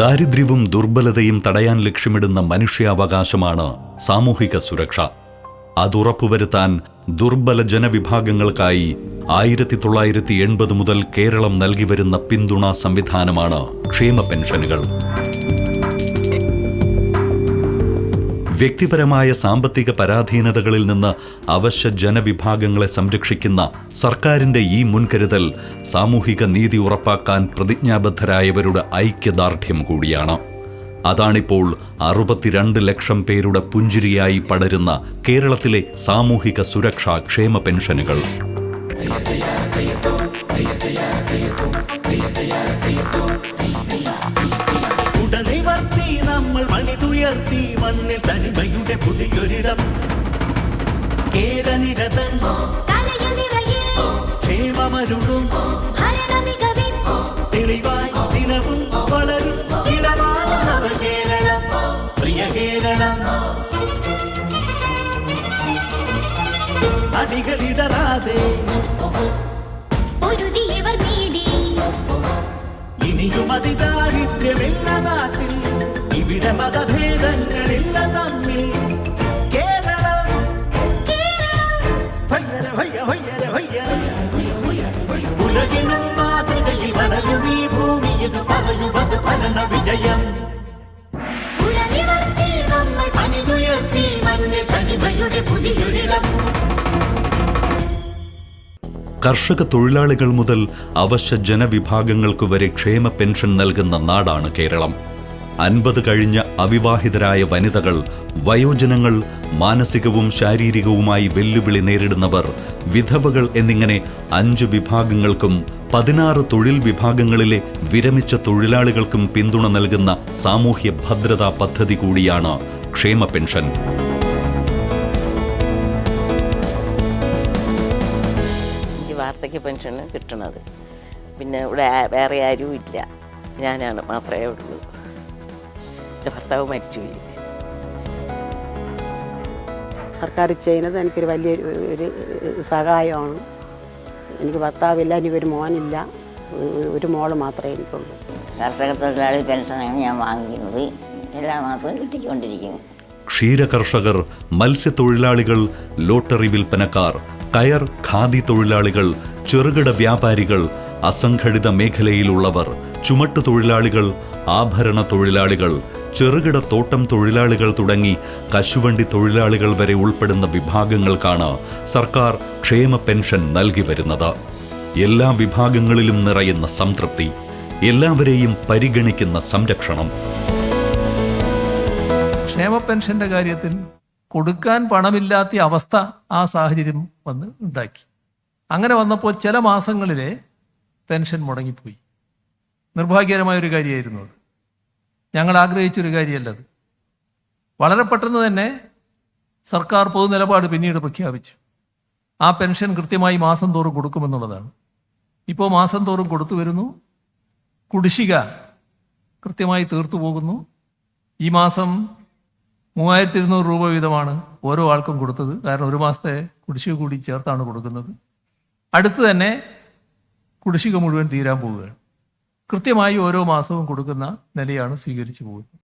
ദാരിദ്ര്യവും ദുർബലതയും തടയാൻ ലക്ഷ്യമിടുന്ന മനുഷ്യാവകാശമാണ് സാമൂഹിക സുരക്ഷ. അതുറപ്പുവരുത്താൻ ദുർബല ജനവിഭാഗങ്ങൾക്കായി ആയിരത്തി തൊള്ളായിരത്തി എൺപത് മുതൽ കേരളം നൽകി വരുന്ന പിന്തുണാ സംവിധാനമാണ് ക്ഷേമ പെൻഷനുകൾ. വ്യക്തിപരമായ സാമ്പത്തിക പരാധീനതകളിൽ നിന്ന് അവശ്യ ജനവിഭാഗങ്ങളെ സംരക്ഷിക്കുന്ന സർക്കാരിന്റെ ഈ മുൻകരുതൽ സാമൂഹിക നീതി ഉറപ്പാക്കാൻ പ്രതിജ്ഞാബദ്ധരായവരുടെ ഐക്യദാർഢ്യം കൂടിയാണ്. അതാണിപ്പോൾ അറുപത്തിരണ്ട് ലക്ഷം പേരുടെ പുഞ്ചിരിയായി പടരുന്ന കേരളത്തിലെ സാമൂഹിക സുരക്ഷാ ക്ഷേമ പെൻഷനുകൾ. നമ്മൾ മണിതുയർത്തി മണ്ണിൽ തനിമയുടെ പുതിയൊരിടം. കേരനിരതൻ ക്ഷേമമരുളും. തെളിവായി ദിനവും വളരും. ഇടമാണ് നവ കേരളം പ്രിയ കേരളം. അടികളിടറാതെ ഇനിയും അതിദാരിദ്ര്യമില്ല നാട്ടിൽ. മതഭേദങ്ങളില്ല തമ്മിൽ കേരളം ഉലകിനും മാതൃകയിൽ വളരും ഈ ഭൂമി ഇത് പറയുവത് ഭരണ വിജയം ഉടനിവർത്തി നമ്മൾ പണിതുയർത്തി മണ്ണിൽ തനിമയുടെ പുതിയൊരിടം. കർഷക തൊഴിലാളികൾ മുതൽ അവശ്യ ജനവിഭാഗങ്ങൾക്കു വരെ ക്ഷേമ പെൻഷൻ നൽകുന്ന നാടാണ് കേരളം. അൻപത് കഴിഞ്ഞ അവിവാഹിതരായ വനിതകൾ വയോജനങ്ങൾ മാനസികവും ശാരീരികവുമായി വെല്ലുവിളി നേരിടുന്നവർ വിധവകൾ എന്നിങ്ങനെ അഞ്ച് വിഭാഗങ്ങൾക്കും പതിനാറ് തൊഴിൽ വിഭാഗങ്ങളിലെ വിരമിച്ച തൊഴിലാളികൾക്കും പിന്തുണ നൽകുന്ന സാമൂഹ്യ ഭദ്രതാ പദ്ധതി കൂടിയാണ് ക്ഷേമ പെൻഷൻ. വാർദ്ധക്യ കിട്ടണത്. പിന്നെ ഇവിടെ വേറെ ആരും ഇല്ല ഞാനാണ് മാത്രമേ ഉള്ളൂ. എന്റെ ഭർത്താവ് മരിച്ചുപോയി സർക്കാർ ചെയ്യുന്നത് എനിക്കൊരു വലിയ ഒരു സഹായമാണ്. എനിക്ക് ഭർത്താവില്ല എനിക്കൊരു മോനില്ല. ഒരു- മോൾ മോൾ മാത്രമേ എനിക്കുള്ളൂ. കർഷക തൊഴിലാളി പെൻഷനാണ് ഞാൻ വാങ്ങിക്കുന്നത്. എല്ലാ മാസവും കിട്ടിക്കൊണ്ടിരിക്കുന്നു ക്ഷീരകർഷകർ മത്സ്യത്തൊഴിലാളികൾ ലോട്ടറി വിൽപ്പനക്കാർ കയർ ഖാദി തൊഴിലാളികൾ ചെറുകിട വ്യാപാരികൾ അസംഘടിത മേഖലയിലുള്ളവർ ചുമട്ടു തൊഴിലാളികൾ ആഭരണ തൊഴിലാളികൾ ചെറുകിട തോട്ടം തൊഴിലാളികൾ തുടങ്ങി കശുവണ്ടി തൊഴിലാളികൾ വരെ ഉൾപ്പെടുന്ന വിഭാഗങ്ങൾക്കാണ് സർക്കാർ ക്ഷേമ പെൻഷൻ നൽകി വരുന്നത്. എല്ലാ വിഭാഗങ്ങളിലും നിറയുന്ന സംതൃപ്തി എല്ലാവരെയും പരിഗണിക്കുന്ന സംരക്ഷണം. ക്ഷേമ പെൻഷന്റെ കാര്യത്തിൽ കൊടുക്കാൻ പണമില്ലാത്ത അവസ്ഥ ആ സാഹചര്യം വന്ന് ഉണ്ടാക്കി. അങ്ങനെ വന്നപ്പോൾ ചില മാസങ്ങളിലെ പെൻഷൻ മുടങ്ങിപ്പോയി. നിർഭാഗ്യകരമായ ഒരു കാര്യമായിരുന്നു അത്. ഞങ്ങൾ ആഗ്രഹിച്ചൊരു കാര്യമല്ലത് വളരെ പെട്ടെന്ന് തന്നെ സർക്കാർ പൊതുനിലപാട് പിന്നീട് പ്രഖ്യാപിച്ചു. ആ പെൻഷൻ കൃത്യമായി മാസം തോറും കൊടുക്കുമെന്നുള്ളതാണ്. ഇപ്പോൾ മാസം തോറും കൊടുത്തു വരുന്നു. കുടിശ്ശിക കൃത്യമായി തീർത്തു പോകുന്നു. ഈ മാസം മൂവായിരത്തി ഇരുന്നൂറ് രൂപ വീതമാണ് ഓരോ ആൾക്കും കൊടുത്തത്. കാരണം ഒരു മാസത്തെ കുടിശ്ശിക കൂടി ചേർത്താണ് കൊടുക്കുന്നത്. അടുത്ത് തന്നെ കുടിശ്ശിക മുഴുവൻ തീരാൻ പോവുകയാണ്. കൃത്യമായി ഓരോ മാസവും കൊടുക്കുന്ന നിലയാണ് സ്വീകരിച്ചു പോകുന്നത്.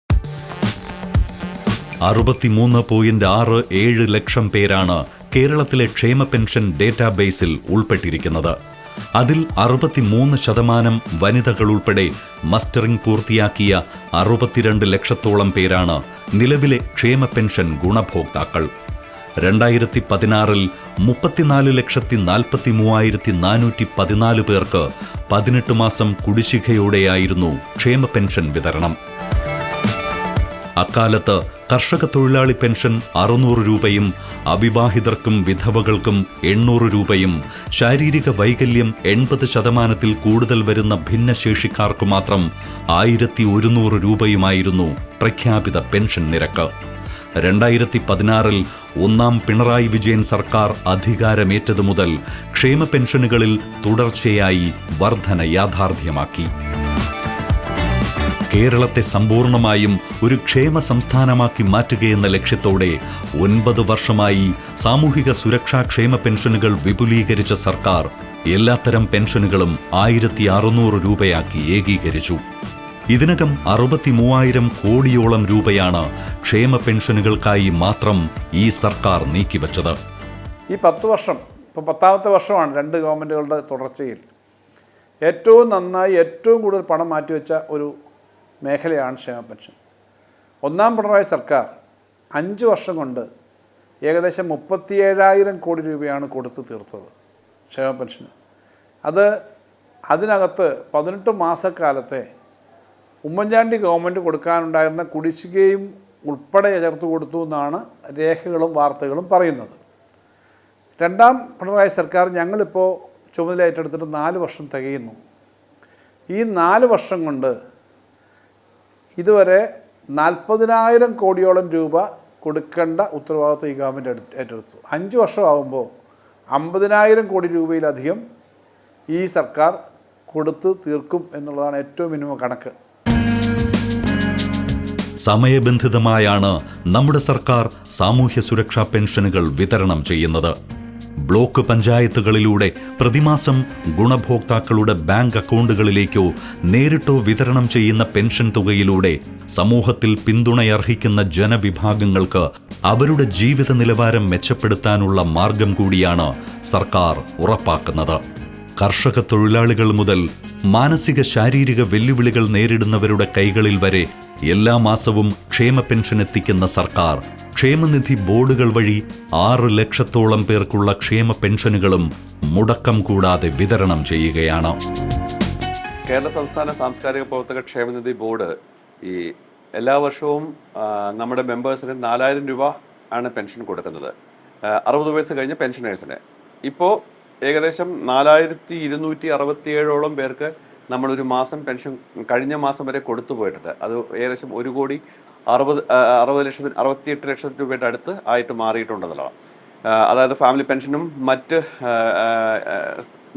അറുപത്തിമൂന്ന് പോയിന്റ് ആറ് ഏഴ് ലക്ഷം പേരാണ് കേരളത്തിലെ ക്ഷേമ പെൻഷൻ ഡേറ്റാബേസിൽ ഉൾപ്പെട്ടിരിക്കുന്നത്. അതിൽ അറുപത്തിമൂന്ന് ശതമാനം വനിതകൾ ഉൾപ്പെടെ മസ്റ്ററിംഗ് പൂർത്തിയാക്കിയ അറുപത്തിരണ്ട് ലക്ഷത്തോളം പേരാണ് നിലവിലെ ക്ഷേമ പെൻഷൻ ഗുണഭോക്താക്കൾ. രണ്ടായിരത്തി പതിനാറിൽ മുപ്പത്തിനാല് ലക്ഷത്തി നാൽപ്പത്തി മൂവായിരത്തി നാനൂറ്റി പതിനാല് പേർക്ക് പതിനെട്ട് മാസം കുടിശ്ശികയോടെയായിരുന്നു ക്ഷേമ പെൻഷൻ വിതരണം. അക്കാലത്ത് കർഷക തൊഴിലാളി പെൻഷൻ അറുന്നൂറ് രൂപയും അവിവാഹിതർക്കും വിധവകൾക്കും എണ്ണൂറ് രൂപയും ശാരീരിക വൈകല്യം എൺപത് ശതമാനത്തിൽ കൂടുതൽ വരുന്ന ഭിന്നശേഷിക്കാർക്ക് മാത്രം ആയിരത്തി ഒരുന്നൂറ് രൂപയുമായിരുന്നു പ്രഖ്യാപിത പെൻഷൻ നിരക്ക്. രണ്ടായിരത്തി പതിനാറിൽ ഒന്നാം പിണറായി വിജയൻ സർക്കാർ അധികാരമേറ്റതു മുതൽ ക്ഷേമ പെൻഷനുകളിൽ തുടർച്ചയായി വർധന യാഥാർത്ഥ്യമാക്കി. കേരളത്തെ സമ്പൂർണമായും ഒരു ക്ഷേമ സംസ്ഥാനമാക്കി മാറ്റുകയെന്ന ലക്ഷ്യത്തോടെ ഒൻപത് വർഷമായി സാമൂഹിക സുരക്ഷാ ക്ഷേമ പെൻഷനുകൾ വിപുലീകരിച്ച സർക്കാർ എല്ലാത്തരം പെൻഷനുകളും ആയിരത്തി അറുന്നൂറ് രൂപയാക്കി ഏകീകരിച്ചു. ഇതിനകം അറുപത്തി മൂവായിരം കോടിയോളം രൂപയാണ് ക്ഷേമ പെൻഷനുകൾക്കായി മാത്രം ഈ സർക്കാർ നീക്കിവച്ചത്. ഈ പത്ത് വർഷം ഇപ്പോൾ പത്താമത്തെ വർഷമാണ് രണ്ട് ഗവൺമെന്റുകളുടെ തുടർച്ചയിൽ. ഏറ്റവും നന്നായി ഏറ്റവും കൂടുതൽ പണം മാറ്റിവെച്ച ഒരു മേഖലയാണ് ക്ഷേമ പെൻഷൻ. ഒന്നാം പിണറായി സർക്കാർ അഞ്ച് വർഷം കൊണ്ട് ഏകദേശം മുപ്പത്തിയേഴായിരം കോടി രൂപയാണ് കൊടുത്തു തീർത്തത് ക്ഷേമ പെൻഷന്. അത് അതിനകത്ത് പതിനെട്ട് മാസക്കാലത്തെ ഉമ്മൻചാണ്ടി ഗവൺമെന്റ് കൊടുക്കാനുണ്ടായിരുന്ന കുടിശ്ശികയും ഉൾപ്പെടെ ചേർത്ത് കൊടുത്തു എന്നാണ് രേഖകളും വാർത്തകളും പറയുന്നത്. രണ്ടാം പിണറായി സർക്കാർ ഞങ്ങളിപ്പോൾ ചുമതല ഏറ്റെടുത്തിട്ട് നാല് വർഷം തികയുന്നു. ഈ നാല് വർഷം കൊണ്ട് ഇതുവരെ നാൽപ്പതിനായിരം കോടിയോളം രൂപ കൊടുക്കേണ്ട ഉത്തരവാദിത്വം ഈ ഗവൺമെന്റ് ഏറ്റെടുത്തു. അഞ്ച് വർഷമാകുമ്പോൾ അമ്പതിനായിരം കോടി രൂപയിലധികം ഈ സർക്കാർ കൊടുത്ത് തീർക്കും എന്നുള്ളതാണ് ഏറ്റവും മിനിമം കണക്ക്. സമയബന്ധിതമായാണ് നമ്മുടെ സർക്കാർ സാമൂഹ്യ സുരക്ഷാ പെൻഷനുകൾ വിതരണം ചെയ്യുന്നത്. ബ്ലോക്ക് പഞ്ചായത്തുകളിലൂടെ പ്രതിമാസം ഗുണഭോക്താക്കളുടെ ബാങ്ക് അക്കൗണ്ടുകളിലേക്കോ നേരിട്ടോ വിതരണം ചെയ്യുന്ന പെൻഷൻ തുകയിലൂടെ സമൂഹത്തിൽ പിന്തുണയർഹിക്കുന്ന ജനവിഭാഗങ്ങൾക്ക് അവരുടെ ജീവിത നിലവാരം മെച്ചപ്പെടുത്താനുള്ള മാർഗം കൂടിയാണ് സർക്കാർ ഉറപ്പാക്കുന്നത്. കർഷക തൊഴിലാളികൾ മുതൽ മാനസിക ശാരീരിക വെല്ലുവിളികൾ നേരിടുന്നവരുടെ കൈകളിൽ വരെ എല്ലാ മാസവും ക്ഷേമ പെൻഷൻ എത്തിക്കുന്ന സർക്കാർ ക്ഷേമനിധി ബോർഡുകൾ വഴി ആറ് ലക്ഷത്തോളം പേർക്കുള്ള ക്ഷേമ പെൻഷനുകളും മുടക്കം കൂടാതെ വിതരണം ചെയ്യുകയാണ്. കേരള സംസ്ഥാന സാംസ്കാരിക പ്രവർത്തക ക്ഷേമനിധി ബോർഡ് ഈ എല്ലാ വർഷവും നമ്മുടെ മെമ്പേഴ്സിന് നാലായിരം രൂപ ആണ് പെൻഷൻ കൊടുക്കുന്നത്. അറുപത് വയസ്സ് കഴിഞ്ഞ പെൻഷനേഴ്സിന്. ഇപ്പോൾ ഏകദേശം നാലായിരത്തി ഇരുന്നൂറ്റി അറുപത്തിയേഴോളം പേർക്ക് നമ്മളൊരു മാസം പെൻഷൻ കഴിഞ്ഞ മാസം വരെ കൊടുത്തു പോയിട്ടുണ്ട്. അത് ഏകദേശം ഒരു കോടി അറുപത് അറുപത് ലക്ഷത്തിന് അറുപത്തിയെട്ട് ലക്ഷം രൂപയുടെ അടുത്ത് ആയിട്ട് മാറിയിട്ടുണ്ടെന്നുള്ളതാണ് അതായത് ഫാമിലി പെൻഷനും മറ്റ്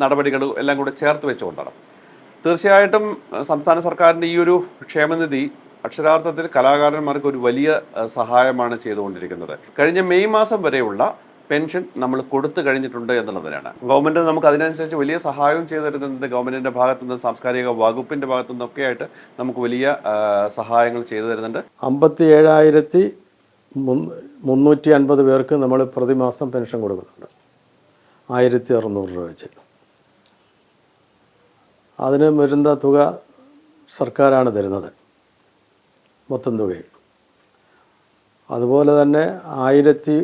നടപടികളും എല്ലാം കൂടെ ചേർത്ത് വെച്ചുകൊണ്ടാണ്. തീർച്ചയായിട്ടും സംസ്ഥാന സർക്കാരിന്റെ ഈ ഒരു ക്ഷേമനിധി അക്ഷരാർത്ഥത്തിൽ കലാകാരന്മാർക്ക് ഒരു വലിയ സഹായമാണ് ചെയ്തുകൊണ്ടിരിക്കുന്നത്. കഴിഞ്ഞ മെയ് മാസം വരെയുള്ള പെൻഷൻ നമ്മൾ കൊടുത്തു കഴിഞ്ഞിട്ടുണ്ട് എന്നുള്ളതിനാണ്. ഗവൺമെന്റ് നമുക്ക് അതിനനുസരിച്ച് വലിയ സഹായവും ചെയ്തു തരുന്നുണ്ട്. ഗവൺമെന്റിന്റെ ഭാഗത്തു നിന്ന് സാംസ്കാരിക വകുപ്പിന്റെ ഭാഗത്തു നിന്നൊക്കെ ആയിട്ട് നമുക്ക് വലിയ സഹായങ്ങൾ ചെയ്തു തരുന്നുണ്ട്. അമ്പത്തി ഏഴായിരത്തി മുന്നൂറ്റി അൻപത് പേർക്ക് നമ്മൾ പ്രതിമാസം പെൻഷൻ കൊടുക്കുന്നുണ്ട്. ആയിരത്തി അറുന്നൂറ് രൂപ വെച്ച്. അതിന് വരുന്ന തുക സർക്കാരാണ് തരുന്നത്. മൊത്തം തുകയിൽ. അതുപോലെ തന്നെ ആയിരത്തി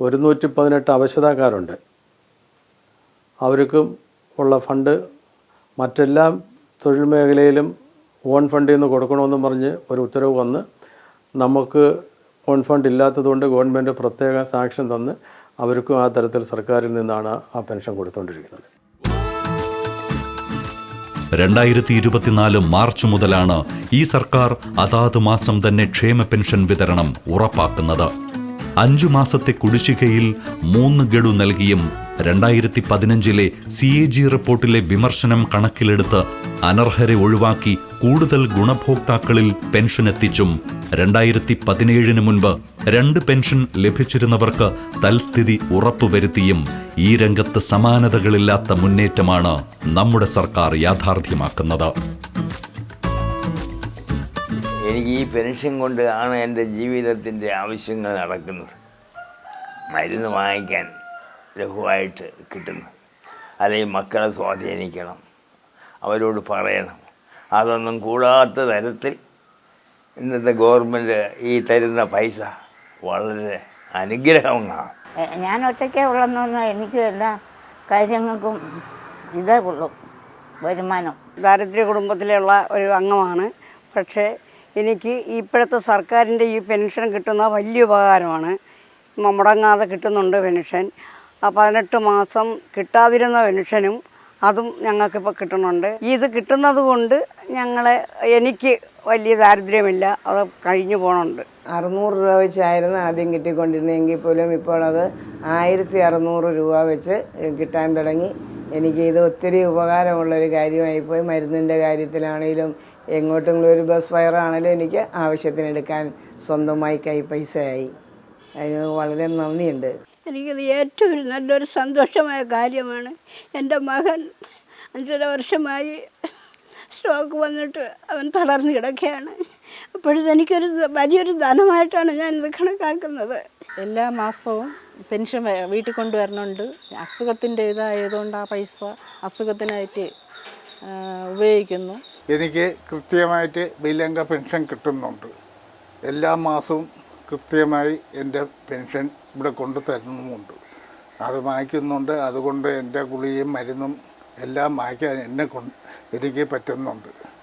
ഒരുന്നൂറ്റി പതിനെട്ട് അവശതാക്കാരുണ്ട് അവർക്കും ഉള്ള ഫണ്ട് മറ്റെല്ലാ തൊഴിൽ മേഖലയിലും ഓൺ ഫണ്ടിൽ നിന്ന് കൊടുക്കണമെന്ന് പറഞ്ഞ് ഒരു ഉത്തരവ് വന്ന് നമുക്ക് ഓൺ ഫണ്ട് ഇല്ലാത്തതുകൊണ്ട് ഗവൺമെന്റ് പ്രത്യേക സാക്ഷ്യം തന്ന് അവർക്കും ആ തരത്തിൽ സർക്കാരിൽ നിന്നാണ് ആ പെൻഷൻ കൊടുത്തുകൊണ്ടിരിക്കുന്നത് രണ്ടായിരത്തി ഇരുപത്തിനാല് മാർച്ച് മുതലാണ് ഈ സർക്കാർ അതാത് മാസം തന്നെ ക്ഷേമ പെൻഷൻ വിതരണം ഉറപ്പാക്കുന്നത്. അഞ്ചു മാസത്തെ കുടിശ്ശികയിൽ മൂന്ന് ഗഡു നൽകിയും രണ്ടായിരത്തി പതിനഞ്ചിലെ സി എ ജി റിപ്പോർട്ടിലെ വിമർശനം കണക്കിലെടുത്ത് അനർഹരെ ഒഴിവാക്കി കൂടുതൽ ഗുണഭോക്താക്കളിൽ പെൻഷൻ എത്തിച്ചും രണ്ടായിരത്തി പതിനേഴിന് മുൻപ് രണ്ട് പെൻഷൻ ലഭിച്ചിരുന്നവർക്ക് തൽസ്ഥിതി ഉറപ്പുവരുത്തിയും ഈ രംഗത്ത് സമാനതകളില്ലാത്ത മുന്നേറ്റമാണ് നമ്മുടെ സർക്കാർ യാഥാർത്ഥ്യമാക്കുന്നത്. എനിക്ക് ഈ പെൻഷൻ കൊണ്ട് ആണ് എന്റെ ജീവിതത്തിന്റെ ആവശ്യങ്ങൾ നടക്കുന്നത്. മരുന്ന് വാങ്ങിക്കാൻ ലഘുവായിട്ട് കിട്ടുന്നു. അല്ലെങ്കിൽ മക്കളെ സ്വാധീനിക്കണം. അവരോട് പറയണം. അതൊന്നും കൂടാത്ത തരത്തിൽ ഇന്നത്തെ ഗവൺമെന്റ് ഈ തരുന്ന പൈസ വളരെ അനുഗ്രഹമാണ്. ഞാൻ ഒറ്റയ്ക്കേ ഉള്ളെന്നൊന്നും എനിക്ക് എല്ലാ കാര്യങ്ങൾക്കും ഇതേ ഉള്ളൂ. വരുമാനം. ദാരിദ്ര്യ കുടുംബത്തിലുള്ള ഒരു അംഗമാണ്. പക്ഷേ എനിക്ക് ഇപ്പോഴത്തെ സർക്കാരിന്റെ ഈ പെൻഷൻ കിട്ടുന്ന വലിയ ഉപകാരമാണ്. മുടങ്ങാതെ കിട്ടുന്നുണ്ട് പെൻഷൻ. ആ പതിനെട്ട് മാസം കിട്ടാതിരുന്ന പെൻഷനും അതും ഞങ്ങൾക്കിപ്പോൾ കിട്ടുന്നുണ്ട്. ഇത് കിട്ടുന്നത് കൊണ്ട് ഞങ്ങളെ എനിക്ക് വലിയ ദാരിദ്ര്യമില്ല. അത് കഴിഞ്ഞു പോകണുണ്ട് അറുന്നൂറ് രൂപ വെച്ചായിരുന്നു ആദ്യം കിട്ടിക്കൊണ്ടിരുന്നതെങ്കിൽ പോലും ഇപ്പോൾ അത് ആയിരത്തി അറുന്നൂറ് രൂപ വെച്ച് കിട്ടാൻ തുടങ്ങി. എനിക്ക് ഇത് ഒത്തിരി ഉപകാരമുള്ളൊരു കാര്യമായിപ്പോയി. മരുന്നിന്റെ കാര്യത്തിലാണെങ്കിലും എങ്ങോട്ടെങ്കിലും ഒരു ബസ് ഫയറാണെങ്കിലും എനിക്ക് ആവശ്യത്തിന് എടുക്കാൻ സ്വന്തമായി കൈ പൈസയായി. അതിന് വളരെ നന്ദിയുണ്ട്. എനിക്കത് ഏറ്റവും നല്ലൊരു സന്തോഷമായ കാര്യമാണ്. എന്റെ മകൻ അഞ്ചര വർഷമായി സ്ട്രോക്ക് വന്നിട്ട് അവൻ തളർന്നു കിടക്കുകയാണ്. അപ്പോഴത് എനിക്കൊരു വലിയൊരു ധനമായിട്ടാണ് ഞാൻ ഇത് കണക്കാക്കുന്നത്. എല്ലാ മാസവും പെൻഷൻ വീട്ടിൽ കൊണ്ടുവരണുണ്ട്. അസുഖത്തിന്റെ ഇതായതുകൊണ്ട് ആ പൈസ അസുഖത്തിനായിട്ട് ഉപയോഗിക്കുന്നു. എനിക്ക് കൃത്യമായിട്ട് ബില്ലങ്ക പെൻഷൻ കിട്ടുന്നുണ്ട്. എല്ലാ മാസവും കൃത്യമായി എന്റെ പെൻഷൻ ഇവിടെ കൊണ്ടു തരുന്നുമുണ്ട്. അത് വാങ്ങിക്കുന്നുണ്ട്. അതുകൊണ്ട് എന്റെ ഗുളികയും മരുന്നും എല്ലാം വാങ്ങിക്കാൻ എന്നെ കൊണ്ട് എനിക്ക് പറ്റുന്നുണ്ട്.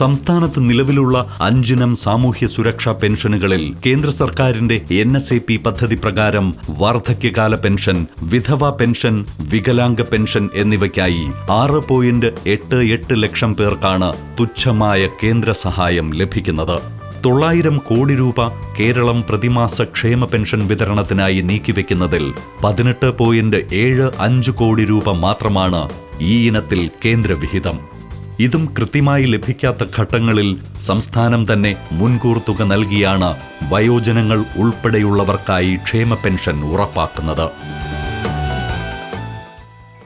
സംസ്ഥാനത്ത് നിലവിലുള്ള അഞ്ചിനം സാമൂഹ്യ സുരക്ഷാ പെൻഷനുകളിൽ കേന്ദ്ര സർക്കാരിന്റെ എൻ എസ് എ പി പദ്ധതി പ്രകാരം വാർദ്ധക്യകാല പെൻഷൻ വിധവ പെൻഷൻ വികലാംഗ പെൻഷൻ എന്നിവയ്ക്കായി ആറ് പോയിന്റ് എട്ട് എട്ട് ലക്ഷം പേർക്കാണ് തുച്ഛമായ കേന്ദ്ര സഹായം ലഭിക്കുന്നത്. തൊള്ളായിരം കോടി രൂപ കേരളം പ്രതിമാസ ക്ഷേമ പെൻഷൻ വിതരണത്തിനായി നീക്കിവെക്കുന്നതിൽ പതിനെട്ട് പോയിന്റ് ഏഴ് അഞ്ച് കോടി രൂപ മാത്രമാണ് ഈ ഇനത്തിൽ കേന്ദ്രവിഹിതം. ഇതും കൃത്യമായി ലഭിക്കാത്ത ഘട്ടങ്ങളിൽ സംസ്ഥാനം തന്നെ മുൻകൂർ തുക നൽകിയാണ് വയോജനങ്ങൾ ഉൾപ്പെടെയുള്ളവർക്കായി ക്ഷേമ പെൻഷൻ ഉറപ്പാക്കുന്നത്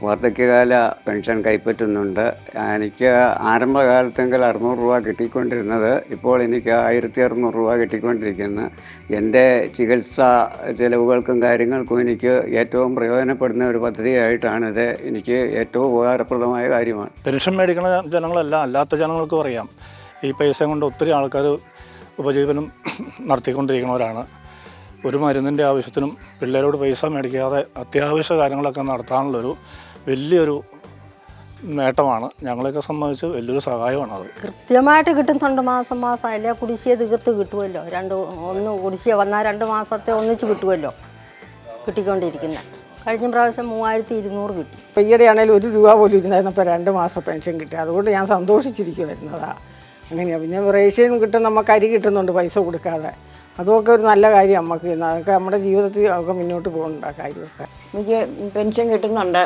വാർദ്ധക്യകാല പെൻഷൻ കൈപ്പറ്റുന്നുണ്ട്. എനിക്ക് ആരംഭകാലത്തെങ്കിൽ അറുന്നൂറ് രൂപ കിട്ടിക്കൊണ്ടിരുന്നത് ഇപ്പോൾ എനിക്ക് ആയിരത്തി അറുന്നൂറ് രൂപ കിട്ടിക്കൊണ്ടിരിക്കുന്നു. എന്റെ ചികിത്സാ ചിലവുകൾക്കും കാര്യങ്ങൾക്കും എനിക്ക് ഏറ്റവും പ്രയോജനപ്പെടുന്ന ഒരു പദ്ധതിയായിട്ടാണിത് എനിക്ക് ഏറ്റവും ഉപകാരപ്രദമായ കാര്യമാണ്. പെൻഷൻ മേടിക്കുന്ന ജനങ്ങളല്ല അല്ലാത്ത ജനങ്ങൾക്കും അറിയാം. ഈ പൈസ കൊണ്ട് ഒത്തിരി ആൾക്കാർ ഉപജീവനം നടത്തിക്കൊണ്ടിരിക്കുന്നവരാണ്. ഒരു മരുന്നിന്റെ ആവശ്യത്തിനും പിള്ളേരോട് പൈസ മേടിക്കാതെ അത്യാവശ്യ കാര്യങ്ങളൊക്കെ നടത്താനുള്ളൊരു വലിയൊരു നേട്ടമാണ്. ഞങ്ങളെയൊക്കെ സംബന്ധിച്ച് വലിയൊരു സഹായമാണ് അത്. കൃത്യമായിട്ട് കിട്ടുന്നുണ്ട് മാസം മാസം. അല്ലെ കുടിശ്ശിയെ തീർത്ത് കിട്ടുമല്ലോ രണ്ട് ഒന്ന് കുടിശ്ശിയ വന്നാൽ രണ്ട് മാസത്തെ ഒന്നിച്ച് കിട്ടുമല്ലോ കിട്ടിക്കൊണ്ടിരിക്കുന്നത് കഴിഞ്ഞ പ്രാവശ്യം മൂവായിരത്തി ഇരുന്നൂറ് കിട്ടി. ഇപ്പോൾ ആണെങ്കിലും ഒരു രൂപ പോലും ഇരുന്നായിരുന്നപ്പോൾ രണ്ട് മാസം പെൻഷൻ കിട്ടി. അതുകൊണ്ട് ഞാൻ സന്തോഷിച്ചിരിക്കുമായിരുന്നതാ അങ്ങനെയാണ് പിന്നെ റേഷൻ കിട്ടും നമുക്ക് അരി കിട്ടുന്നുണ്ട് പൈസ കൊടുക്കാതെ. അതൊക്കെ ഒരു നല്ല കാര്യം നമുക്ക് അതൊക്കെ നമ്മുടെ ജീവിതത്തിൽ ഒക്കെ മുന്നോട്ട് പോകുന്നുണ്ട് ആ കാര്യമൊക്കെ. എനിക്ക് പെൻഷൻ കിട്ടുന്നുണ്ട്.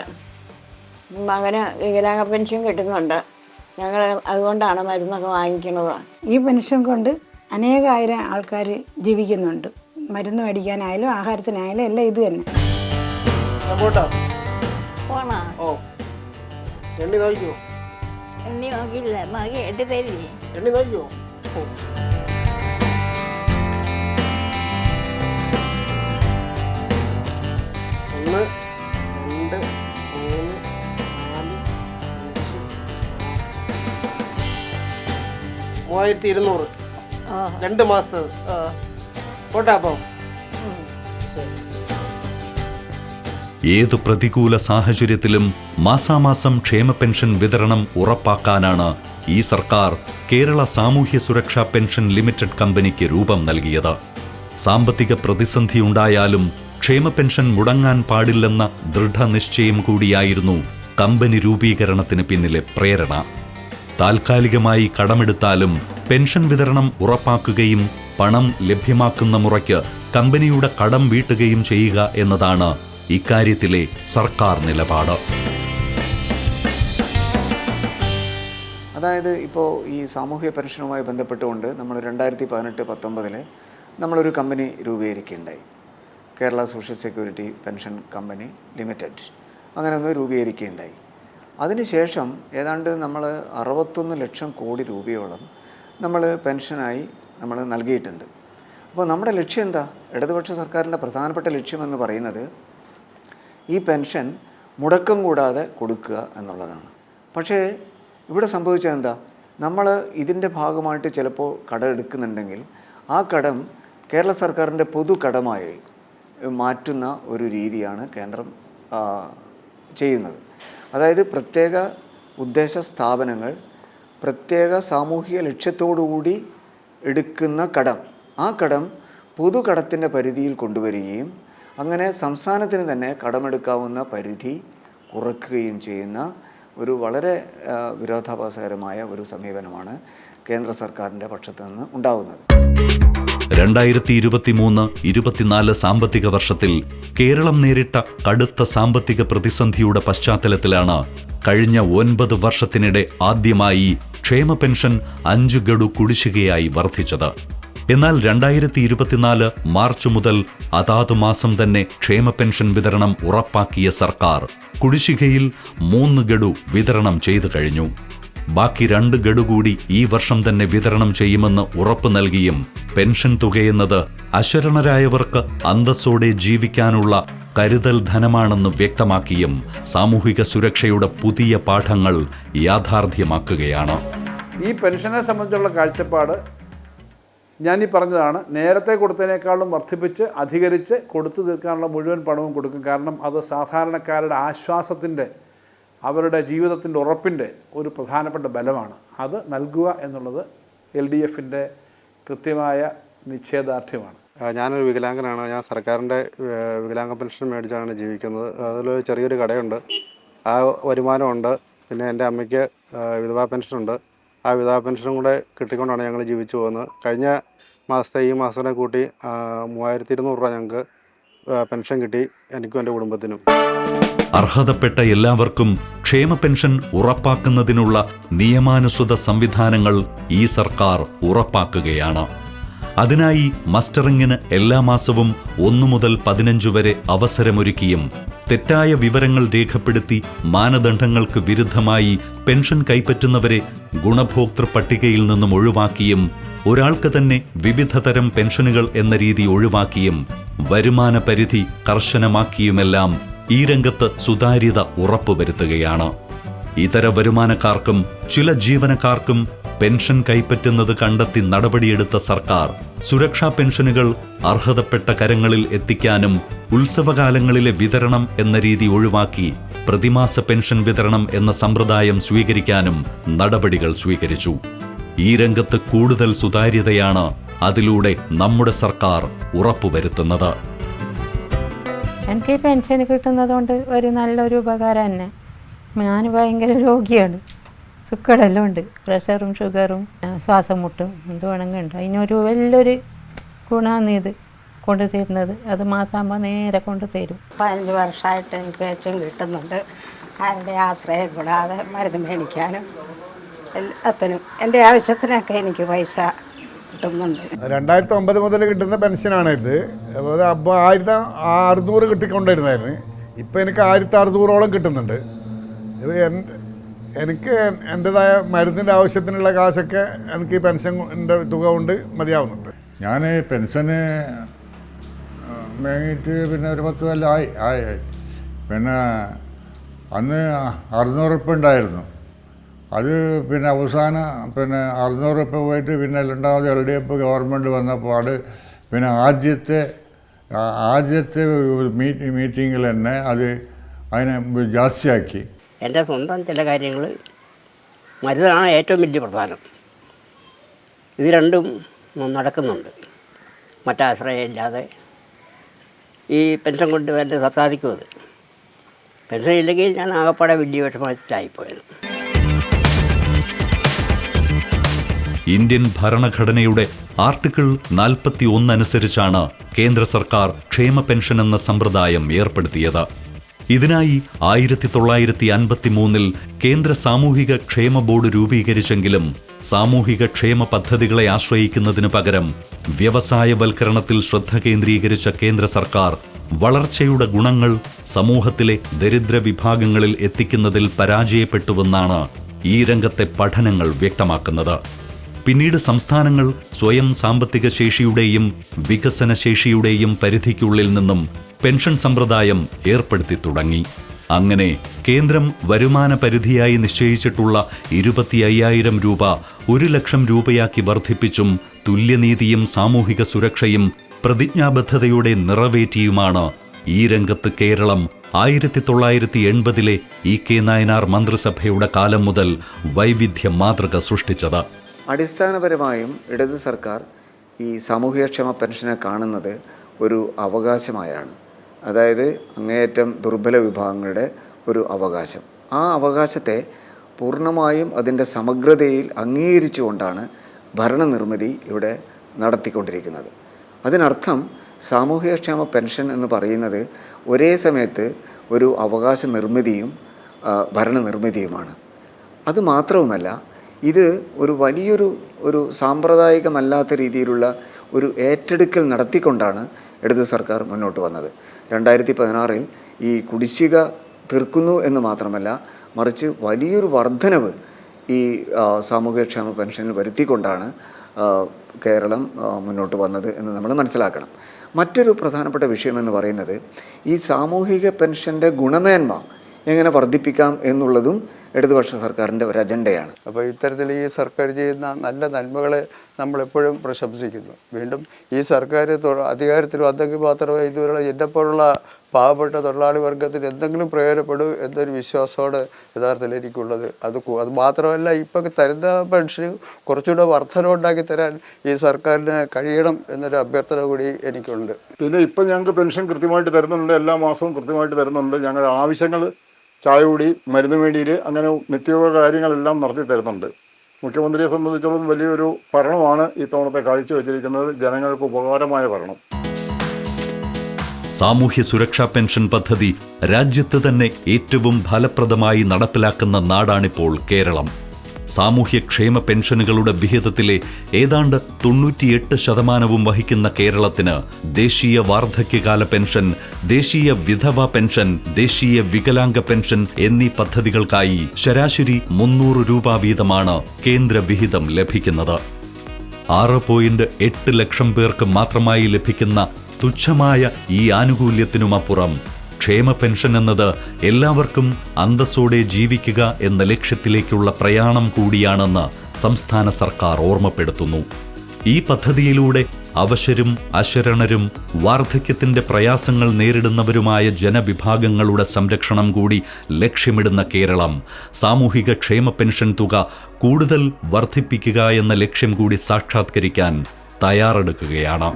മകന് വികലാംഗ പെൻഷൻ കിട്ടുന്നുണ്ട്. ഞങ്ങൾ അതുകൊണ്ടാണ് മരുന്നൊക്കെ വാങ്ങിക്കുന്നത്. ഈ പെൻഷൻ കൊണ്ട് അനേകായിരം ആൾക്കാർ ജീവിക്കുന്നുണ്ട്. മരുന്ന് മേടിക്കാനായാലും ആഹാരത്തിനായാലും എല്ലാം ഇത് തന്നെ. എണ്ണി നോക്കിയോ എണ്ണി നോക്കിയില്ല നോക്കി എട്ട് തരില്ലേ? എണ്ണി നോക്കിയോ മൂവായിരത്തി ഇരുന്നൂറ്. രണ്ട് മാസത്തെ പോട്ടെ അപ്പം. ഏത് പ്രതികൂല സാഹചര്യത്തിലും മാസാമാസം ക്ഷേമ പെൻഷൻ വിതരണം ഉറപ്പാക്കാനാണ് ഈ സർക്കാർ കേരള സാമൂഹ്യ സുരക്ഷാ പെൻഷൻ ലിമിറ്റഡ് കമ്പനിക്ക് രൂപം നൽകിയത്. സാമ്പത്തിക പ്രതിസന്ധി ഉണ്ടായാലും ക്ഷേമ പെൻഷൻ മുടങ്ങാൻ പാടില്ലെന്ന ദൃഢനിശ്ചയം കൂടിയായിരുന്നു കമ്പനി രൂപീകരണത്തിന് പിന്നിലെ പ്രേരണ. താൽക്കാലികമായി കടമെടുത്താലും പെൻഷൻ വിതരണം ഉറപ്പാക്കുകയും പണം ലഭ്യമാക്കുന്ന മുറയ്ക്ക് കമ്പനിയുടെ കടം വീട്ടുകയും ചെയ്യുക എന്നതാണ് ഇക്കാര്യത്തിലെ സർക്കാർ നിലപാട്. അതായത് ഇപ്പോൾ ഈ സാമൂഹ്യ പെൻഷനുമായി ബന്ധപ്പെട്ടുകൊണ്ട് നമ്മൾ രണ്ടായിരത്തി പതിനെട്ട് പത്തൊമ്പതിൽ നമ്മളൊരു company രൂപീകരിക്കുകയുണ്ടായി. Kerala social security pension company limited. അങ്ങനെ ഒന്ന് രൂപീകരിക്കുകയുണ്ടായി. അതിനുശേഷം ഏതാണ്ട് നമ്മൾ അറുപത്തൊന്ന് ലക്ഷം കോടി രൂപയോളം നമ്മൾ പെൻഷനായി നമ്മൾ നൽകിയിട്ടുണ്ട്. അപ്പോൾ നമ്മുടെ ലക്ഷ്യം എന്താ? ഇടതുപക്ഷ സർക്കാരിന്റെ പ്രധാനപ്പെട്ട ലക്ഷ്യമെന്ന് പറയുന്നത് ഈ പെൻഷൻ മുടക്കം കൂടാതെ കൊടുക്കുക എന്നുള്ളതാണ്. പക്ഷേ ഇവിടെ സംഭവിച്ചത് എന്താ? നമ്മൾ ഇതിന്റെ ഭാഗമായിട്ട് ചിലപ്പോൾ കടം എടുക്കുന്നുണ്ടെങ്കിൽ ആ കടം കേരള സർക്കാരിന്റെ പൊതു കടമായി മാറ്റുന്ന ഒരു രീതിയാണ് കേന്ദ്രം ചെയ്യുന്നത്. അതായത് പ്രത്യേക ഉദ്ദേശ സ്ഥാപനങ്ങൾ പ്രത്യേക സാമൂഹിക ലക്ഷ്യത്തോടുകൂടി എടുക്കുന്ന കടം. ആ കടം പൊതു കടത്തിന്റെ പരിധിയിൽ കൊണ്ടുവരികയും അങ്ങനെ സംസ്ഥാനത്തിന് തന്നെ കടമെടുക്കാവുന്ന പരിധി കുറയ്ക്കുകയും ചെയ്യുന്ന ഒരു വളരെ വിരോധാഭാസകരമായ ഒരു സമീപനമാണ് കേന്ദ്ര സർക്കാരിന്റെ പക്ഷത്തു നിന്ന് ഉണ്ടാകുന്നത് രണ്ടായിരത്തി ഇരുപത്തിമൂന്ന് ഇരുപത്തിനാല് സാമ്പത്തിക വർഷത്തിൽ കേരളം നേരിട്ട കടുത്ത സാമ്പത്തിക പ്രതിസന്ധിയുടെ പശ്ചാത്തലത്തിലാണ് കഴിഞ്ഞ ഒൻപത് വർഷത്തിനിടെ ആദ്യമായി ക്ഷേമ പെൻഷൻ അഞ്ചു ഗഡു കുടിശ്ശികയായി വർദ്ധിച്ചത്. എന്നാൽ രണ്ടായിരത്തി ഇരുപത്തിനാല് മാർച്ച് മുതൽ അതാത് മാസം തന്നെ ക്ഷേമ പെൻഷൻ വിതരണം ഉറപ്പാക്കിയ സർക്കാർ കുടിശ്ശികയിൽ മൂന്ന് ഗഡു വിതരണം ചെയ്തു കഴിഞ്ഞു. ബാക്കി രണ്ട് ഗഡു കൂടി ഈ വർഷം തന്നെ വിതരണം ചെയ്യുമെന്ന് ഉറപ്പു നൽകിയും പെൻഷൻ തുകയെന്നത് അശരണരായവർക്ക് അന്തസ്സോടെ ജീവിക്കാനുള്ള കരുതൽ ധനമാണെന്ന് വ്യക്തമാക്കിയും സാമൂഹിക സുരക്ഷയുടെ പുതിയ പാഠങ്ങൾ യാഥാർത്ഥ്യമാക്കുകയാണ്. ഈ പെൻഷനെ സംബന്ധിച്ചുള്ള കാഴ്ചപ്പാട് ഞാൻ ഈ പറഞ്ഞതാണ്. നേരത്തെ കൊടുത്തതിനേക്കാളും വർദ്ധിപ്പിച്ച് അധികരിച്ച് കൊടുത്തു തീർക്കാനുള്ള മുഴുവൻ പണവും കൊടുക്കും. കാരണം അത് സാധാരണക്കാരുടെ ആശ്വാസത്തിന്റെ അവരുടെ ജീവിതത്തിന്റെ ഉറപ്പിന്റെ ഒരു പ്രധാനപ്പെട്ട ബലമാണ്. അത് നൽകുക എന്നുള്ളത് എൽ ഡി എഫിന്റെ കൃത്യമായ നിശ്ചയദാർഢ്യമാണ്. ഞാനൊരു വികലാംഗനാണ്. ഞാൻ സർക്കാരിന്റെ വികലാംഗ പെൻഷൻ മേടിച്ചാണ് ജീവിക്കുന്നത്. അതിലൊരു ചെറിയൊരു കടയുണ്ട്. ആ വരുമാനമുണ്ട്. പിന്നെ എന്റെ അമ്മയ്ക്ക് വിധവാ പെൻഷനുണ്ട്. ആ വിധവാ പെൻഷനും കൂടെ കിട്ടിക്കൊണ്ടാണ് ഞങ്ങൾ ജീവിച്ചു പോകുന്നത്. കഴിഞ്ഞ മാസത്തെ ഈ മാസത്തിനെ കൂട്ടി മൂവായിരത്തി ഇരുന്നൂറ് രൂപ ഞങ്ങൾക്ക് പെൻഷൻ കിട്ടി എനിക്കും എന്റെ കുടുംബത്തിനും. അർഹതപ്പെട്ട എല്ലാവർക്കും ക്ഷേമ പെൻഷൻ ഉറപ്പാക്കുന്നതിനുള്ള നിയമാനുസൃത സംവിധാനങ്ങൾ ഈ സർക്കാർ ഉറപ്പാക്കുകയാണ്. അതിനായി മസ്റ്ററിങ്ങിന് എല്ലാ മാസവും ഒന്നു മുതൽ പതിനഞ്ച് വരെ അവസരമൊരുക്കിയും തെറ്റായ വിവരങ്ങൾ രേഖപ്പെടുത്തി മാനദണ്ഡങ്ങൾക്ക് വിരുദ്ധമായി പെൻഷൻ കൈപ്പറ്റുന്നവരെ ഗുണഭോക്തൃ പട്ടികയിൽ നിന്നും ഒഴിവാക്കിയും ഒരാൾക്ക് തന്നെ വിവിധ തരം പെൻഷനുകൾ എന്ന രീതി ഒഴിവാക്കിയും വരുമാന പരിധി കർശനമാക്കിയുമെല്ലാം ഈ രംഗത്ത് സുതാര്യത ഉറപ്പുവരുത്തുകയാണ്. ഇതര വരുമാനക്കാർക്കും ചില ജീവനക്കാർക്കും പെൻഷൻ കൈപ്പറ്റുന്നത് കണ്ടെത്തി നടപടിയെടുത്ത സർക്കാർ സുരക്ഷാ പെൻഷനുകൾ അർഹതപ്പെട്ട കരങ്ങളിൽ എത്തിക്കാനും ഉത്സവകാലങ്ങളിലെ വിതരണം എന്ന രീതി ഒഴിവാക്കി പ്രതിമാസ പെൻഷൻ വിതരണം എന്ന സമ്പ്രദായം സ്വീകരിക്കാനും നടപടികൾ സ്വീകരിച്ചു. ഈ രംഗത്ത് കൂടുതൽ സുതാര്യതയാണ് അതിലൂടെ നമ്മുടെ സർക്കാർ ഉറപ്പുവരുത്തുന്നത്. എനിക്ക് ഈ പെൻഷൻ കിട്ടുന്നതുകൊണ്ട് ഒരു നല്ലൊരു ഉപകാരം തന്നെ. ഞാൻ ഭയങ്കര രോഗിയാണ്. സുഖമെല്ലാം ഉണ്ട്. പ്രഷറും ഷുഗറും ശ്വാസം മുട്ടും എന്ത് വേണമെങ്കിൽ ഉണ്ട് അതിനൊരു വലിയൊരു ഗുണമാണ് ഇത് കൊണ്ടു തരുന്നത് അത് മാസമാകുമ്പോൾ നേരെ കൊണ്ടു തരും പതിനഞ്ച് വർഷമായിട്ട് എനിക്ക് പെൻഷൻ കിട്ടുന്നുണ്ട്. ആരുടെ ആശ്രയം കൂടാതെ മരുന്ന് മേടിക്കാനും എല്ലാത്തിനും. എന്റെ ആവശ്യത്തിനൊക്കെ എനിക്ക് പൈസ കിട്ടുന്നുണ്ട്. രണ്ടായിരത്തി ഒമ്പത് മുതൽ കിട്ടുന്ന പെൻഷനാണ് ഇത്. അതുപോലെ അപ്പോൾ ആയിരത്തി അറുന്നൂറ് കിട്ടിക്കൊണ്ടിരുന്നായിരുന്നു. ഇപ്പോൾ എനിക്ക് ആയിരത്തി അറുന്നൂറോളം കിട്ടുന്നുണ്ട്. ഇത് എൻ- എനിക്ക് എന്റെതായ മരുന്നിന്റെ ആവശ്യത്തിനുള്ള കാശൊക്കെ എനിക്ക് ഈ പെൻഷന്റെ തുക കൊണ്ട് മതിയാവുന്നുണ്ട്. ഞാൻ പെൻഷന് വാങ്ങിയിട്ട് പിന്നെ ഒരു പത്ത് കൊല്ലം ആയി ആയി. പിന്നെ അന്ന് അറുന്നൂറ് ഉറുപ്പ്യ ഉണ്ടായിരുന്നു. അത് പിന്നെ അവസാനം പിന്നെ അറുന്നൂറ് രൂപ പോയിട്ട് പിന്നെ രണ്ടാമത് എൽ ഡി എഫ് ഗവൺമെന്റ് വന്നപ്പോൾ പിന്നെ ആദ്യത്തെ ആദ്യത്തെ മീറ്റ് മീറ്റിങ്ങിൽ തന്നെ അത് അതിനെ ജാസ്തിയാക്കി. എന്റെ സ്വന്തം ചില കാര്യങ്ങൾ മരുന്നാണ് ഏറ്റവും വലിയ പ്രധാനം. ഇത് രണ്ടും നടക്കുന്നുണ്ട്. മറ്റാശ്രയം ഇല്ലാതെ ഈ പെൻഷൻ കൊണ്ട് തന്നെ അത് പെൻഷൻ ഇല്ലെങ്കിൽ ഞാൻ ആകപ്പാടെ വലിയ വിഷമത്തിലായിപ്പോയത്. ഇന്ത്യൻ ഭരണഘടനയുടെ ആർട്ടിക്കിൾ നാൽപ്പത്തി ഒന്ന് അനുസരിച്ചാണ് കേന്ദ്ര സർക്കാർ ക്ഷേമ പെൻഷൻ എന്ന സമ്പ്രദായം ഏർപ്പെടുത്തിയത്. ഇതിനായി ആയിരത്തി തൊള്ളായിരത്തി അൻപത്തി മൂന്നിൽ കേന്ദ്ര സാമൂഹിക ക്ഷേമ ബോർഡ് രൂപീകരിച്ചെങ്കിലും സാമൂഹിക ക്ഷേമ പദ്ധതികളെ ആശ്രയിക്കുന്നതിനു പകരം വ്യവസായവൽക്കരണത്തിൽ ശ്രദ്ധ കേന്ദ്രീകരിച്ച കേന്ദ്ര സർക്കാർ വളർച്ചയുടെ ഗുണങ്ങൾ സമൂഹത്തിലെ ദരിദ്ര വിഭാഗങ്ങളിൽ എത്തിക്കുന്നതിൽ പരാജയപ്പെട്ടുവെന്നാണ് ഈ രംഗത്തെ പഠനങ്ങൾ വ്യക്തമാക്കുന്നത്. പിന്നീട് സംസ്ഥാനങ്ങൾ സ്വയം സാമ്പത്തിക ശേഷിയുടെയും വികസന ശേഷിയുടെയും പരിധിക്കുള്ളിൽ നിന്നും പെൻഷൻ സമ്പ്രദായം ഏർപ്പെടുത്തി തുടങ്ങി. അങ്ങനെ കേന്ദ്രം വരുമാന പരിധിയായി നിശ്ചയിച്ചിട്ടുള്ള ഇരുപത്തി അയ്യായിരം രൂപ ഒരു ലക്ഷം രൂപയാക്കി വർദ്ധിപ്പിച്ചും തുല്യനീതിയും സാമൂഹിക സുരക്ഷയും പ്രതിജ്ഞാബദ്ധതയോടെ നിറവേറ്റിയുമാണ് ഈ രംഗത്ത് കേരളം ആയിരത്തി തൊള്ളായിരത്തി എൺപതിലെ ഇ കെ നായനാർ മന്ത്രിസഭയുടെ കാലം മുതൽ വൈവിധ്യ മാതൃക സൃഷ്ടിച്ചത്. അടിസ്ഥാനപരമായും ഇടത് സർക്കാർ ഈ സാമൂഹികക്ഷേമ പെൻഷനെ കാണുന്നത് ഒരു അവകാശമായാണ്. അതായത് അങ്ങേയറ്റം ദുർബല വിഭാഗങ്ങളുടെ ഒരു അവകാശം. ആ അവകാശത്തെ പൂർണമായും അതിന്റെ സമഗ്രതയിൽ അംഗീകരിച്ചുകൊണ്ടാണ് ഭരണനിർമ്മിതി ഇവിടെ നടത്തിക്കൊണ്ടിരിക്കുന്നത്. അതിനർത്ഥം സാമൂഹികക്ഷേമ പെൻഷൻ എന്ന് പറയുന്നത് ഒരേ സമയത്ത് ഒരു അവകാശ നിർമ്മിതിയും ഭരണനിർമ്മിതിയുമാണ്. അത് മാത്രവുമല്ല ഇത് ഒരു വലിയൊരു ഒരു സാമ്പ്രദായികമല്ലാത്ത രീതിയിലുള്ള ഒരു ഏറ്റെടുക്കൽ നടത്തിക്കൊണ്ടാണ് ഇടതു സർക്കാർ മുന്നോട്ട് വന്നത്. രണ്ടായിരത്തി പതിനാറിൽ ഈ കുടിശ്ശിക തീർക്കുന്നു എന്ന് മാത്രമല്ല മറിച്ച് വലിയൊരു വർധനവ് ഈ സാമൂഹ്യക്ഷേമ പെൻഷനിൽ വരുത്തിക്കൊണ്ടാണ് കേരളം മുന്നോട്ട് വന്നത് എന്ന് നമ്മൾ മനസ്സിലാക്കണം. മറ്റൊരു പ്രധാനപ്പെട്ട വിഷയം എന്ന് പറയുന്നത് ഈ സാമൂഹിക പെൻഷന്റെ ഗുണമേന്മ എങ്ങനെ വർദ്ധിപ്പിക്കാം എന്നുള്ളതും ഇടതുപക്ഷ സർക്കാരിന്റെ ഒരു അജണ്ടയാണ്. അപ്പോൾ ഇത്തരത്തിൽ ഈ സർക്കാർ ചെയ്യുന്ന നല്ല നന്മകളെ നമ്മളെപ്പോഴും പ്രശംസിക്കുന്നു. വീണ്ടും ഈ സർക്കാർ അധികാരത്തിൽ വന്നെങ്കിൽ മാത്രമേ ഇതുവരെ എന്നെപ്പോലുള്ള പാവപ്പെട്ട തൊഴിലാളി വർഗത്തിന് എന്തെങ്കിലും പ്രയോജനപ്പെടൂ എന്നൊരു വിശ്വാസമാണ് യഥാർത്ഥത്തിൽ എനിക്കുള്ളത്. അത് അത് മാത്രമല്ല ഇപ്പം തരുന്ന പെൻഷന് കുറച്ചുകൂടെ വർധന ഉണ്ടാക്കി തരാൻ ഈ സർക്കാരിന് കഴിയണം എന്നൊരു അഭ്യർത്ഥന കൂടി എനിക്കുണ്ട്. പിന്നെ ഇപ്പം ഞങ്ങൾക്ക് പെൻഷൻ കൃത്യമായിട്ട് തരുന്നുണ്ട് എല്ലാ മാസവും കൃത്യമായിട്ട് തരുന്നുണ്ട്. ഞങ്ങളുടെ ആവശ്യങ്ങൾ ചായ കൂടി മരുന്ന് മേടിയിൽ അങ്ങനെ നിത്യോപ കാര്യങ്ങളെല്ലാം നടത്തി തരുന്നുണ്ട്. മുഖ്യമന്ത്രിയെ സംബന്ധിച്ചിടത്തോളം വലിയൊരു ഭരണമാണ് ഇത്തവണത്തെ കാഴ്ചവെച്ചിരിക്കുന്നത് ജനങ്ങൾക്ക് ഉപകാരമായ ഭരണം. സാമൂഹ്യ സുരക്ഷാ പെൻഷൻ പദ്ധതി രാജ്യത്ത് തന്നെ ഏറ്റവും ഫലപ്രദമായി നടപ്പിലാക്കുന്ന നാടാണിപ്പോൾ കേരളം. സാമൂഹ്യക്ഷേമ പെൻഷനുകളുടെ വിഹിതത്തിലെ ഏതാണ്ട് തൊണ്ണൂറ്റിയെട്ട് ശതമാനവും വഹിക്കുന്ന കേരളത്തിന് ദേശീയ വാർദ്ധക്യകാല പെൻഷൻ ദേശീയ വിധവ പെൻഷൻ ദേശീയ വികലാംഗ പെൻഷൻ എന്നീ പദ്ധതികൾക്കായി ശരാശരി മുന്നൂറ് രൂപ വീതമാണ് കേന്ദ്ര വിഹിതം ലഭിക്കുന്നത്. ആറ് പോയിന്റ് എട്ട് ലക്ഷം പേർക്ക് മാത്രമായി ലഭിക്കുന്ന തുച്ഛമായ ഈ ആനുകൂല്യത്തിനുമപ്പുറം ക്ഷേമ പെൻഷൻ എന്നത് എല്ലാവർക്കും അന്തസ്സോടെ ജീവിക്കുക എന്ന ലക്ഷ്യത്തിലേക്കുള്ള പ്രയാണം കൂടിയാണെന്ന് സംസ്ഥാന സർക്കാർ ഓർമ്മപ്പെടുത്തുന്നു. ഈ പദ്ധതിയിലൂടെ അവശരും അശരണരും വാർദ്ധക്യത്തിന്റെ പ്രയാസങ്ങൾ നേരിടുന്നവരുമായ ജനവിഭാഗങ്ങളുടെ സംരക്ഷണം കൂടി ലക്ഷ്യമിടുന്ന കേരളം. സാമൂഹിക ക്ഷേമ പെൻഷൻ തുക കൂടുതൽ വർദ്ധിപ്പിക്കുക എന്ന ലക്ഷ്യം കൂടി സാക്ഷാത്കരിക്കാൻ തയ്യാറെടുക്കുകയാണ്.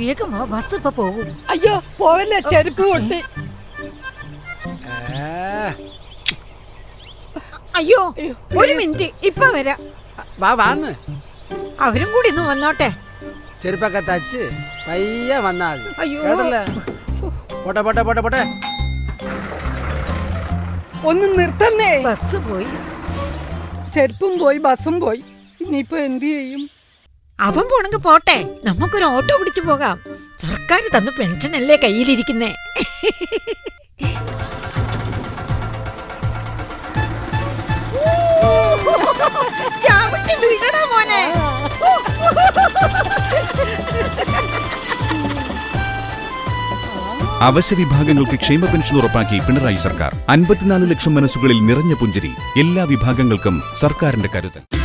വേഗമോ ബസ് ഇപ്പൊ പോകും. അയ്യോ പോവല്ലേ ചെരുപ്പ് കൊണ്ട് അയ്യോ ഒരു മിനിറ്റ് ഇപ്പൊ വരാം. വാ വാന്ന്. അവരും കൂടി ഒന്ന് വന്നോട്ടെ. ചെരുപ്പൊക്കെ തച്ച് പയ്യ വന്നാൽ അയ്യോ. പോട്ടെ പോട്ടെ പോട്ടെ പോട്ടെ. ഒന്ന് നിർത്തന്നേ. ബസ് പോയി. ചെരുപ്പും പോയി ബസ്സും പോയി. ഇനിയിപ്പോ എന്ത് ചെയ്യും? അവൻ പോണെങ്കിൽ പോട്ടെ. നമുക്കൊരു ഓട്ടോ പിടിച്ചു പോകാം. സർക്കാർ തന്ന പെൻഷൻ അല്ലേ കയ്യിലിരിക്കുന്നേ. അവശ്യ വിഭാഗങ്ങൾക്ക് ക്ഷേമ പെൻഷൻ ഉറപ്പാക്കി പിണറായി സർക്കാർ. അൻപത്തിനാല് ലക്ഷം മനസ്സുകളിൽ നിറഞ്ഞ പുഞ്ചിരി എല്ലാ വിഭാഗങ്ങൾക്കും സർക്കാരിന്റെ കരുതൽ.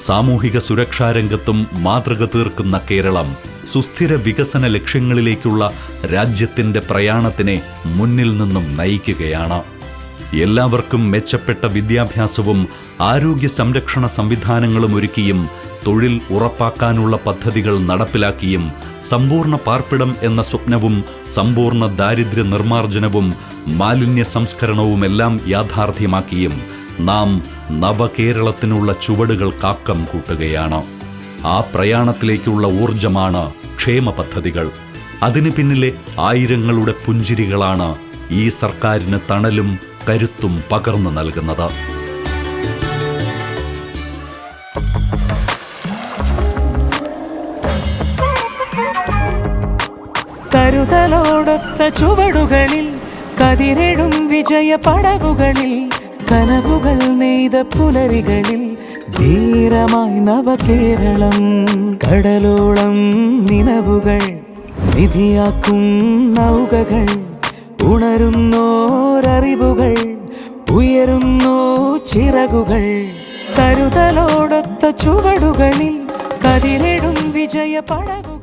സാമൂഹിക സുരക്ഷാ രംഗത്തും മാതൃക തീർക്കുന്ന കേരളം സുസ്ഥിര വികസന ലക്ഷ്യങ്ങളിലേക്കുള്ള രാജ്യത്തിന്റെ പ്രയാണത്തിനെ മുന്നിൽ നിന്നും നയിക്കുകയാണ്. എല്ലാവർക്കും മെച്ചപ്പെട്ട വിദ്യാഭ്യാസവും ആരോഗ്യ സംരക്ഷണ സംവിധാനങ്ങളും ഒരുക്കിയും തൊഴിൽ ഉറപ്പാക്കാനുള്ള പദ്ധതികൾ നടപ്പിലാക്കിയും സമ്പൂർണ പാർപ്പിടം എന്ന സ്വപ്നവും സമ്പൂർണ ദാരിദ്ര്യ നിർമ്മാർജനവും മാലിന്യ സംസ്കരണവുമെല്ലാം യാഥാർത്ഥ്യമാക്കിയും നാം നവകേരളത്തിനുള്ള ചുവടുകൾ കാക്കം കൂട്ടുകയാണ്. ആ പ്രയാണത്തിലേക്കുള്ള ഊർജമാണ് ക്ഷേമ പദ്ധതികൾ. അതിനു പിന്നിലെ ആയിരങ്ങളുടെ പുഞ്ചിരികളാണ് ഈ സർക്കാരിന് തണലും കരുത്തും പകർന്നു നൽകുന്നത്. കരുതലോടൊത്ത ചുവടുകളിൽ കതിരെഴും വിജയ പടവുകളിൽ കനവുകൾ നെയ്ത പുലരികളിൽ ധീരമായി നവകേരളം. കടലോളം നിലവുകൾ നിധിയാക്കും നൗകകൾ. ഉണരുന്നോരറിവുകൾ ഉയരുന്നോ ചിറകുകൾ. കരുതലോടൊത്ത ചുവടുകളിൽ കതിരിടും വിജയ പടവുകൾ